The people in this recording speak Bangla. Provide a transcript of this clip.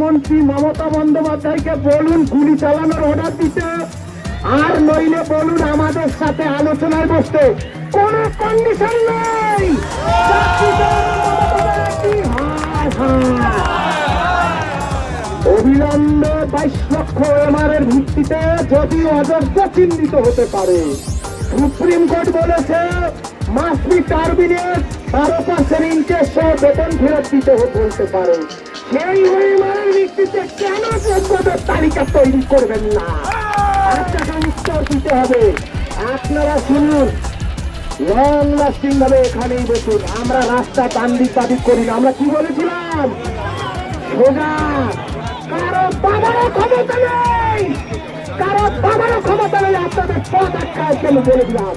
মন্ত্রী মমতা বন্দ্যোপাধ্যায়কে বলুন গুলি চালানোর অর্ডার দিতে। আর নইলে বলুন আমাদের সাথে আলোচনায় বসতে। কোন কন্ডিশন নেই। অবিলম্বে বাইশ লক্ষ এমআর এর ভিত্তিতে যদি অযোগ্য চিহ্নিত হতে পারে। সুপ্রিম কোর্ট বলেছে মাসবি টার্মিনেট বারো পার্সেন্ট সহ বেতন ফেরত দিতে বলতে পারে। সেই এমআর ভিত্তিতে কেন যোগ্যদের তালিকা তৈরি করবেন না? আপনাকে উত্তর দিতে হবে। আপনারা শুনুন। লং লাস্টিং ভাবে এখানেই বসুন। আমরা রাস্তা বান্দি দাবি করি না। আমরা কি বলেছিলাম? সোজা। কারও বাবারও ক্ষমতা নেই। আপনাদের পথ আটকায় কেন বলে দিলাম।